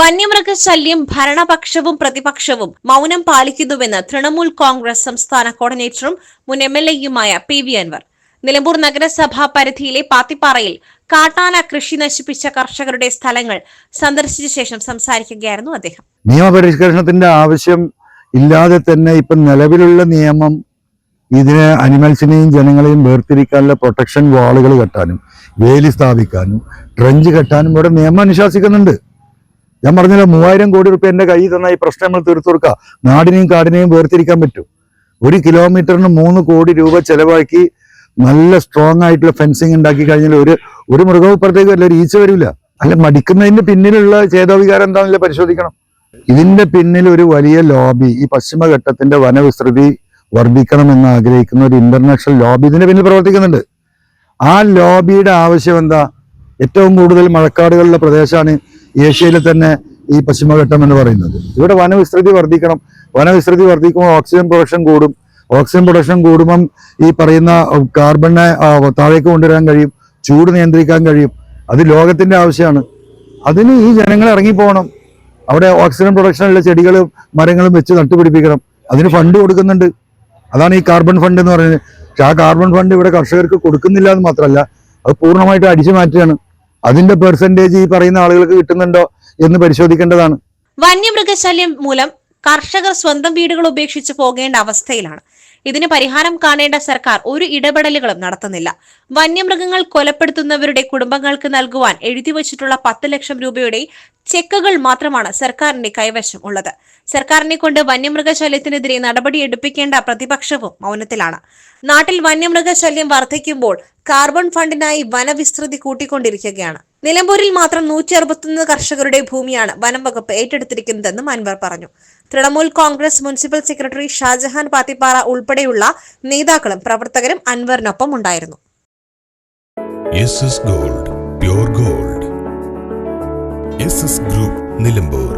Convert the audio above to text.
വന്യമൃഗശല്യം ഭരണപക്ഷവും പ്രതിപക്ഷവും മൗനം പാലിക്കുന്നുവെന്ന് തൃണമൂൽ കോൺഗ്രസ് സംസ്ഥാന കോർഡിനേറ്ററും മുൻ എം എൽ എയുമായ പി വി അൻവർ. നിലമ്പൂർ നഗരസഭാ പരിധിയിലെ പാത്തിപ്പാറയിൽ കാട്ടാന കൃഷി നശിപ്പിച്ച കർഷകരുടെ സ്ഥലങ്ങൾ സന്ദർശിച്ച ശേഷം സംസാരിക്കുകയായിരുന്നു അദ്ദേഹം. നിയമപരിഷ്കരണത്തിന്റെ ആവശ്യം ഇല്ലാതെ തന്നെ ഇപ്പം നിലവിലുള്ള നിയമം ഇതിനെ അനിമൽസിനെയും ജനങ്ങളെയും വേർതിരിക്കാനുള്ള പ്രൊട്ടക്ഷൻ വാളുകൾ കെട്ടാനും വേലി സ്ഥാപിക്കാനും ട്രഞ്ച് കെട്ടാനും ഇവിടെ നിയമം അനുശാസിക്കുന്നുണ്ട്. ഞാൻ പറഞ്ഞല്ലോ മൂവായിരം കോടി റുപ്യ എന്റെ കയ്യിൽ തന്ന ഈ പ്രശ്നം നമ്മൾ നാടിനെയും കാടിനെയും വേർതിരിക്കാൻ പറ്റും. ഒരു കിലോമീറ്ററിന് മൂന്ന് കോടി രൂപ ചെലവാക്കി നല്ല സ്ട്രോങ് ആയിട്ടുള്ള ഫെൻസിങ് ഉണ്ടാക്കി കഴിഞ്ഞാൽ ഒരു ഒരു മൃഗവും വരില്ല ഒരു ഈച്ച വരില്ല. അല്ല മടിക്കുന്നതിന് പിന്നിലുള്ള ചേതോവികാരം എന്താണെന്നില്ല പരിശോധിക്കണം. ഇതിന്റെ പിന്നിൽ ഒരു വലിയ ലോബി ഈ പശ്ചിമഘട്ടത്തിന്റെ വനവിസ്തൃതി വർദ്ധിക്കണമെന്ന് ആഗ്രഹിക്കുന്ന ഒരു ഇന്റർനാഷണൽ ലോബി ഇതിന്റെ പിന്നിൽ പ്രവർത്തിക്കുന്നുണ്ട്. ആ ലോബിയുടെ ആവശ്യം എന്താ? ഏറ്റവും കൂടുതൽ മഴക്കാടുകളുള്ള പ്രദേശമാണ് ഏഷ്യയിലെ തന്നെ ഈ പശ്ചിമഘട്ടം എന്ന് പറയുന്നത്. ഇവിടെ വനവിസ്തൃതി വർദ്ധിക്കണം. വനവിസ്തൃതി വർദ്ധിക്കുമ്പോൾ ഓക്സിജൻ പ്രൊഡക്ഷൻ കൂടും. ഓക്സിജൻ പ്രൊഡക്ഷൻ കൂടുമ്പം ഈ പറയുന്ന കാർബണിനെ താഴേക്ക് കൊണ്ടുവരാൻ കഴിയും. ചൂട് നിയന്ത്രിക്കാൻ കഴിയും. അത് ലോകത്തിന്റെ ആവശ്യമാണ്. അതിന് ഈ ജനങ്ങൾ ഇറങ്ങിപ്പോകണം. അവിടെ ഓക്സിജൻ പ്രൊഡക്ഷനുള്ള ചെടികളും മരങ്ങളും വെച്ച് നട്ടുപിടിപ്പിക്കണം. അതിന് ഫണ്ട് കൊടുക്കുന്നുണ്ട്. അതാണ് ഈ കാർബൺ ഫണ്ട് എന്ന് പറയുന്നത്. പക്ഷെ ആ കാർബൺ ഫണ്ട് ഇവിടെ കർഷകർക്ക് കൊടുക്കുന്നില്ല എന്ന് മാത്രമല്ല അത് പൂർണമായിട്ട് അടിച്ചു മാറ്റുകയാണ്. അതിന്റെ പെർസെന്റേജ് ഈ പറയുന്ന ആളുകൾക്ക് കിട്ടുന്നുണ്ടോ എന്ന് പരിശോധിക്കേണ്ടതാണ്. വന്യമൃഗശല്യം മൂലം കർഷകർ സ്വന്തം വീടുകൾ ഉപേക്ഷിച്ച് പോകേണ്ട അവസ്ഥയിലാണ്. ഇതിന് പരിഹാരം കാണേണ്ട സർക്കാർ ഒരു ഇടപെടലുകളും നടത്തുന്നില്ല. വന്യമൃഗങ്ങൾ കൊലപ്പെടുത്തുന്നവരുടെ കുടുംബങ്ങൾക്ക് നൽകുവാൻ എഴുതിവച്ചിട്ടുള്ള പത്ത് ലക്ഷം രൂപയുടെ ചെക്കുകൾ മാത്രമാണ് സർക്കാരിന്റെ കൈവശം ഉള്ളത്. സർക്കാരിനെ കൊണ്ട് വന്യമൃഗശല്യത്തിനെതിരെ നടപടി എടുപ്പിക്കേണ്ട പ്രതിപക്ഷവും മൗനത്തിലാണ്. നാട്ടിൽ വന്യമൃഗശല്യം വർദ്ധിക്കുമ്പോൾ കാർബൺ ഫണ്ടിനായി വനവിസ്തൃതി കൂട്ടിക്കൊണ്ടിരിക്കുകയാണ്. നിലമ്പൂരിൽ മാത്രം നൂറ്റി അറുപത്തൊന്ന് കർഷകരുടെ ഭൂമിയാണ് വനം വകുപ്പ് ഏറ്റെടുത്തിരിക്കുന്നതെന്നും അൻവർ പറഞ്ഞു. തൃണമൂൽ കോൺഗ്രസ് മുനിസിപ്പൽ സെക്രട്ടറി ഷാജഹാൻ പാത്തിപ്പാറ ഉൾപ്പെടെയുള്ള നേതാക്കളും പ്രവർത്തകരും അൻവറിനൊപ്പം ഉണ്ടായിരുന്നു. Gold gold group Nilambur